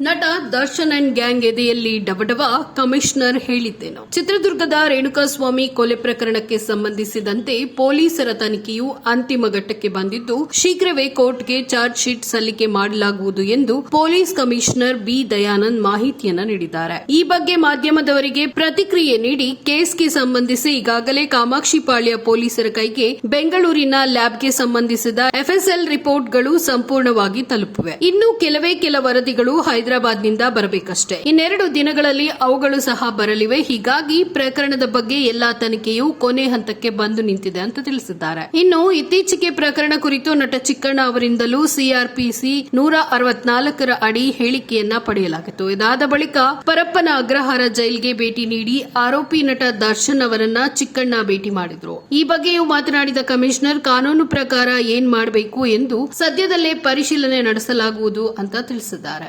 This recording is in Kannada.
ನಟ ದರ್ಶನ್ ಅಂಡ್ ಗ್ಯಾಂಗ್ ಎದೆಯಲ್ಲಿ ಡಬಡಬ ಕಮಿಷನರ್ ಹೇಳಿದ್ದೇನು. ಚಿತ್ರದುರ್ಗದ ರೇಣುಕಾಸ್ವಾಮಿ ಕೊಲೆ ಪ್ರಕರಣಕ್ಕೆ ಸಂಬಂಧಿಸಿದಂತೆ ಪೊಲೀಸರ ತನಿಖೆಯು ಅಂತಿಮ ಘಟ್ಟಕ್ಕೆ ಬಂದಿದ್ದು, ಶೀಘ್ರವೇ ಕೋರ್ಟ್ಗೆ ಚಾರ್ಜ್ ಶೀಟ್ ಸಲ್ಲಿಕೆ ಮಾಡಲಾಗುವುದು ಎಂದು ಪೊಲೀಸ್ ಕಮಿಷನರ್ ಬಿ ದಯಾನಂದ್ ಮಾಹಿತಿಯನ್ನ ನೀಡಿದ್ದಾರೆ. ಈ ಬಗ್ಗೆ ಮಾಧ್ಯಮದವರಿಗೆ ಪ್ರತಿಕ್ರಿಯೆ ನೀಡಿ ಕೇಸ್ಗೆ ಸಂಬಂಧಿಸಿ ಈಗಾಗಲೇ ಕಾಮಾಕ್ಷಿಪಾಳ್ಯ ಪೊಲೀಸರ ಕೈಗೆ ಬೆಂಗಳೂರಿನ ಲ್ಯಾಬ್ಗೆ ಸಂಬಂಧಿಸಿದ ಎಫ್ಎಸ್ಎಲ್ ರಿಪೋರ್ಟ್ಗಳು ಸಂಪೂರ್ಣವಾಗಿ ತಲುಪಿವೆ. ಇನ್ನು ಕೆಲವೇ ಕೆಲ ವರದಿಗಳು ಹೈದರಾಬಾದ್ನಿಂದ ಬರಬೇಕಷ್ಟೇ. ಇನ್ನೆರಡು ದಿನಗಳಲ್ಲಿ ಅವುಗಳು ಸಹ ಬರಲಿವೆ. ಹೀಗಾಗಿ ಪ್ರಕರಣದ ಬಗ್ಗೆ ಎಲ್ಲಾ ತನಿಖೆಯು ಕೊನೆ ಹಂತಕ್ಕೆ ಬಂದು ನಿಂತಿದೆ ಅಂತ ತಿಳಿಸಿದ್ದಾರೆ. ಇನ್ನು ಇತ್ತೀಚೆಗೆ ಪ್ರಕರಣ ಕುರಿತು ನಟ ಚಿಕ್ಕಣ್ಣ ಅವರಿಂದಲೂ ಸಿಆರ್ಪಿಸಿ ನೂರ ಅರವತ್ನಾಲ್ಕರ ಅಡಿ ಹೇಳಿಕೆಯನ್ನ ಪಡೆಯಲಾಗಿತ್ತು. ಇದಾದ ಬಳಿಕ ಪರಪ್ಪನ ಅಗ್ರಹಾರ ಜೈಲ್ಗೆ ಭೇಟಿ ನೀಡಿ ಆರೋಪಿ ನಟ ದರ್ಶನ್ ಅವರನ್ನ ಚಿಕ್ಕಣ್ಣ ಭೇಟಿ ಮಾಡಿದ್ರು. ಈ ಬಗ್ಗೆಯೂ ಮಾತನಾಡಿದ ಕಮಿಷನರ್, ಕಾನೂನು ಪ್ರಕಾರ ಏನ್ ಮಾಡಬೇಕು ಎಂದು ಸದ್ಯದಲ್ಲೇ ಪರಿಶೀಲನೆ ನಡೆಸಲಾಗುವುದು ಅಂತ ತಿಳಿಸಿದ್ದಾರೆ.